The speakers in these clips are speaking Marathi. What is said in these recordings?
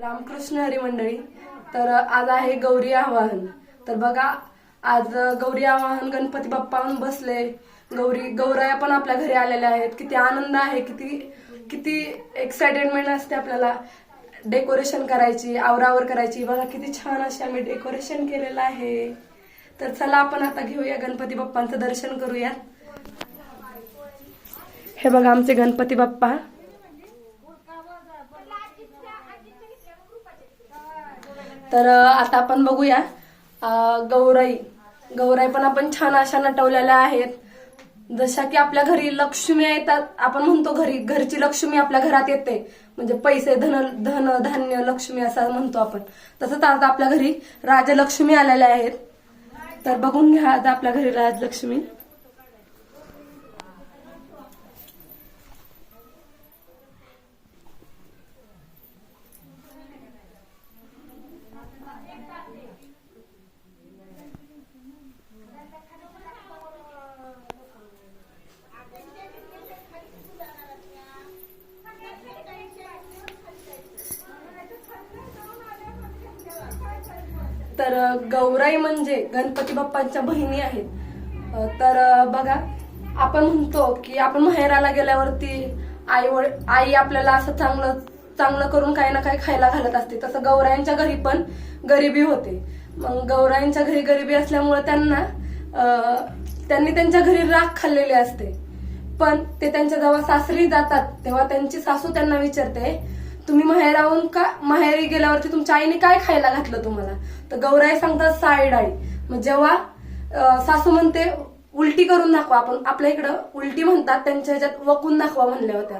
रामकृष्ण हरी मंडळी तर आज आहे गौरी आवाहन. तर बघा आज गौरी आवाहन गणपती बाप्पा बसले. गौरी गौराया पण आपल्या घरी आलेल्या आहेत. किती आनंद आहे किती किती एक्साइटेडमेंट असते आपल्याला. डेकोरेशन करायची आवरावर करायची. बघा किती छान अशी आम्ही डेकोरेशन केलेलं आहे. तर चला आपण आता घेऊया गणपती बाप्पांचं दर्शन करूया हे बघा आमचे गणपती बाप्पा. तर आता आपण बघूया. गौराई. गौराई पण आपण छान अशा नटवलेल्या आहेत. जशा की आपल्या घरी लक्ष्मी येतात आपण म्हणतो घरी घरची लक्ष्मी आपल्या घरात येते. म्हणजे पैसे धन धन धान्य लक्ष्मी असं म्हणतो आपण. तसंच आता आपल्या घरी राजलक्ष्मी आलेल्या आहेत. तर बघून घ्या आता आपल्या घरी राजलक्ष्मी. तर गौराई म्हणजे गणपती बाप्पांच्या बहिणी आहेत. तर बघा आपण म्हणतो की आपण माहेराला गेल्यावरती आई वड- आई आपल्याला असं चांगलं चांगलं करून काही ना काही खायला घालत असते. तसं गौरायांच्या घरी पण गरिबी होते. मग गौरायांच्या घरी गरिबी असल्यामुळे त्यांना त्यांनी त्यांच्या घरी राख खाल्लेली असते. पण ते त्यांच्या जेव्हा सासरी जातात तेव्हा त्यांची सासू त्यांना विचारते तुम्ही माहेराहून का माहेरी गेल्यावरती तुमच्या आईने काय खायला घातलं तुम्हाला? तर गौराई सांगतात साई डाळी मग जेव्हा सासू म्हणते उलटी करून दाखवा आपण आपल्या इकडं उलटी म्हणतात त्यांच्या ह्याच्यात वकून दाखवा म्हणल्या होत्या.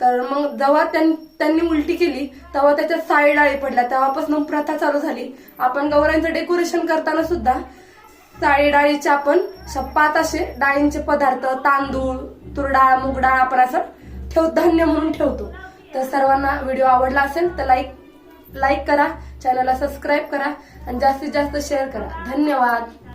तर मग जेव्हा त्यां- त्यांनी उलटी केली तेव्हा त्याच्यात साळी डाळी पडल्या. तेव्हापासून प्रथा चालू झाली. आपण गौरांचं डेकोरेशन करताना सुद्धा साळी डाळीचे आपण पाच असे डाळींचे पदार्थ तांदूळ तुरडाळ मूग डाळ आपण असं ठेव धान्य म्हणून ठेवतो. तर सर्वांना व्हिडिओ आवडला असेल तर लाईक लाईक करा चॅनलला सबस्क्राईब करा आणि जास्तीत जास्त शेअर करा. धन्यवाद.